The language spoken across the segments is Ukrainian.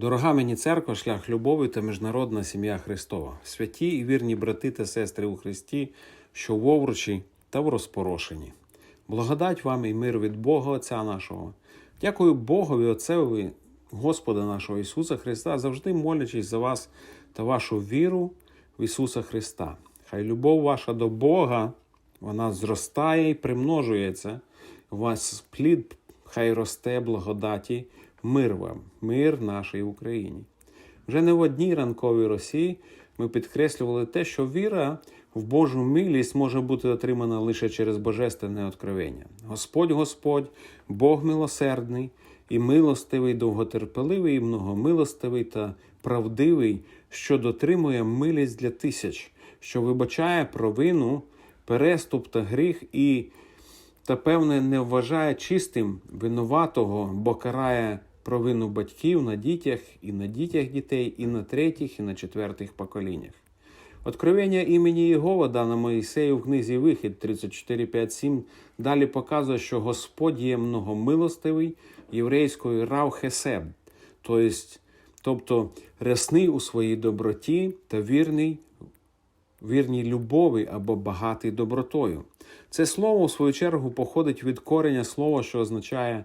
Дорога мені церква, шлях любові та міжнародна сім'я Христова, святі і вірні брати та сестри у Христі, що в овручі та в розпорошенні. Благодать вам і мир від Бога Отця нашого. Дякую Богові Отцеві, Господа нашого Ісуса Христа, завжди молячись за вас та вашу віру в Ісуса Христа. Хай любов ваша до Бога, вона зростає і примножується. У вас плід хай росте благодаті, мир вам, мир нашій Україні. Вже не в одній ранковій Росії ми підкреслювали те, що віра в Божу милість може бути отримана лише через божественне откровення. Господь Господь, Бог милосердний і милостивий, довготерпеливий, і многомилостивий та правдивий, що дотримує милість для тисяч, що вибачає провину, переступ та гріх і та, певне, не вважає чистим винуватого, бо карає провину батьків на дітях і на дітях дітей, і на третіх, і на четвертих поколіннях. Откровення імені Єгова, дане Моїсею в книзі Вихід 34.5.7, далі показує, що Господь є многомилостивий єврейською Рав Хесеб, тобто, тобто рясний у своїй доброті та вірний вірній любові або багатий добротою. Це слово, в свою чергу, походить від кореня слова, що означає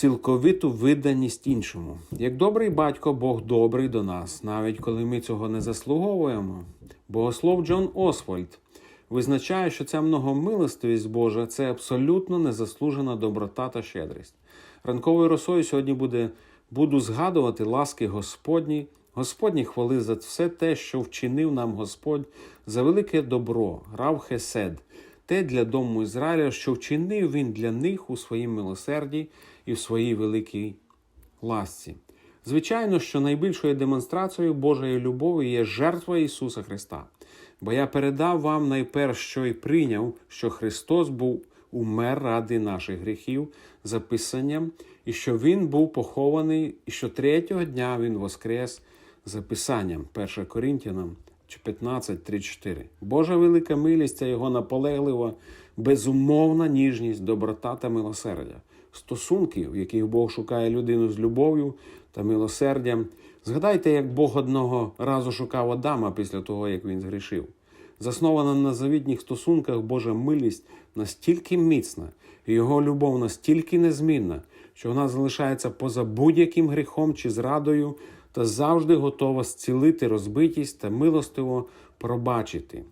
цілковиту виданість іншому. Як добрий батько, Бог добрий до нас, навіть коли ми цього не заслуговуємо. Богослов Джон Освальд визначає, що ця многомилостивість Божа це абсолютно незаслужена доброта та щедрість. Ранковою росою сьогодні буде, буду згадувати ласки Господні. Господні хвали за все те, що вчинив нам Господь за велике добро, рав Хесед, те для дому Ізраїля, що вчинив він для них у своїм милосерді і в своїй великій ласці. Звичайно, що найбільшою демонстрацією Божої любові є жертва Ісуса Христа. Бо я передав вам найперш, що й прийняв, що Христос був умер ради наших гріхів, записанням, і що Він був похований, і що третього дня Він воскрес записанням 1 Коринтянам 15, 3, 4. Божа велика милість це його наполеглива, безумовна ніжність, доброта та милосердя. Стосунки, в яких Бог шукає людину з любов'ю та милосердям. Згадайте, як Бог одного разу шукав Адама після того, як він згрішив. Заснована на завідніх стосунках Божа милість настільки міцна, і його любов настільки незмінна, що вона залишається поза будь-яким гріхом чи зрадою та завжди готова зцілити розбитість та милостиво пробачити.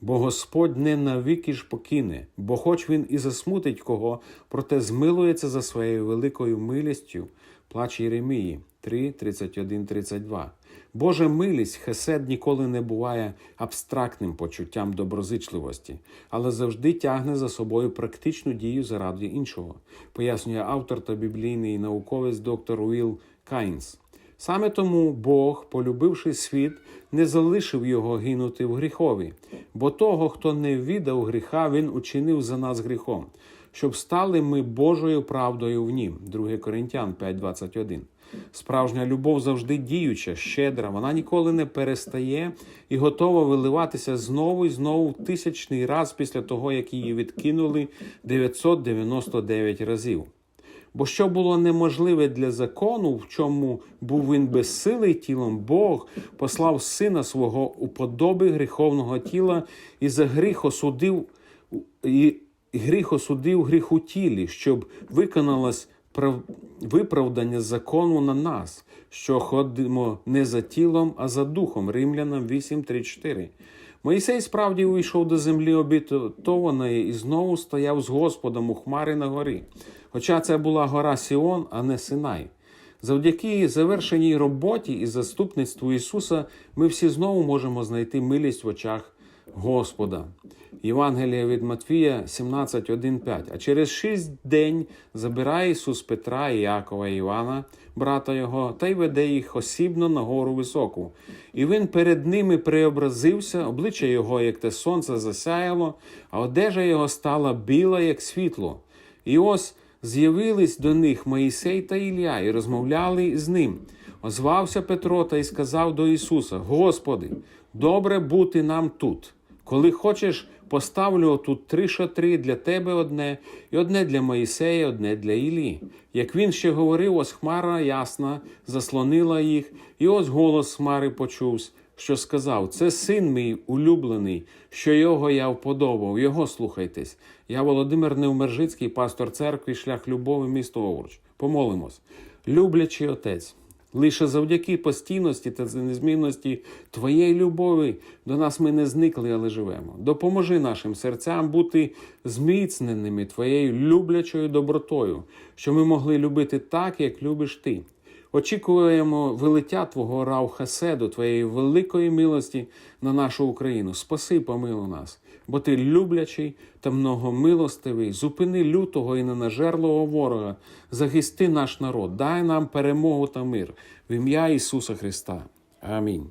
Бо Господь не навіки ж покине, бо хоч він і засмутить кого, проте змилується за своєю великою милістю, плач Єремії 3, 31, 32. Божа милість, хесед ніколи не буває абстрактним почуттям доброзичливості, але завжди тягне за собою практичну дію заради іншого, пояснює автор та біблійний науковець доктор Уіл Кайнс. Саме тому Бог, полюбивши світ, не залишив його гинути в гріхові, бо того, хто не віддав гріха, він учинив за нас гріхом, щоб стали ми Божою правдою в нім. 2 Коринтян 5.21. Справжня любов завжди діюча, щедра, вона ніколи не перестає і готова виливатися знову і знову в тисячний раз після того, як її відкинули 999 разів. Бо що було неможливе для закону, в чому був він безсилий тілом, Бог послав сина свого у подоби гріховного тіла і за гріх осудив і гріх осудив гріх у тілі, щоб виконалось прав... виправдання закону на нас, що ходимо не за тілом, а за духом. Римлянам 8.3.4. Моїсей справді увійшов до землі обітованої і знову стояв з Господом у хмари на горі. Хоча це була гора Сіон, а не Синай. Завдяки завершеній роботі і заступництву Ісуса ми всі знову можемо знайти милість в очах Господа. Євангелія від Матвія 17.1.5. А через шість день забирає Ісус Петра Якова і Івана, брата його, та й веде їх осібно на гору високу. І він перед ними преобразився, обличчя його, як те сонце, засяяло, а одежа його стала біла, як світло. І ось з'явились до них Моїсей та Ілля і розмовляли з ним. Озвався Петро та й сказав до Ісуса: Господи, добре бути нам тут. Коли хочеш, поставлю тут три шатри для тебе одне, і одне для Моїсея, одне для Іллі. Як він ще говорив, ось хмара ясна заслонила їх, і ось голос хмари почувся, що сказав: Це син мій улюблений, що його я вподобав, його слухайтесь. Я Володимир Невмержицький, пастор церкви, шлях любові, місто Овруч. Помолимось. Люблячий отець. Лише завдяки постійності та незмінності Твоєї любові до нас ми не зникли, але живемо. Допоможи нашим серцям бути зміцненими Твоєю люблячою добротою, що ми могли любити так, як любиш Ти. Очікуємо вилиття Твого Рау-Хаседу, Твоєї великої милості на нашу Україну. Спаси, помилу нас, бо Ти люблячий та многомилостивий. Зупини лютого і ненажерлого ворога, захисти наш народ, дай нам перемогу та мир в ім'я Ісуса Христа. Амінь.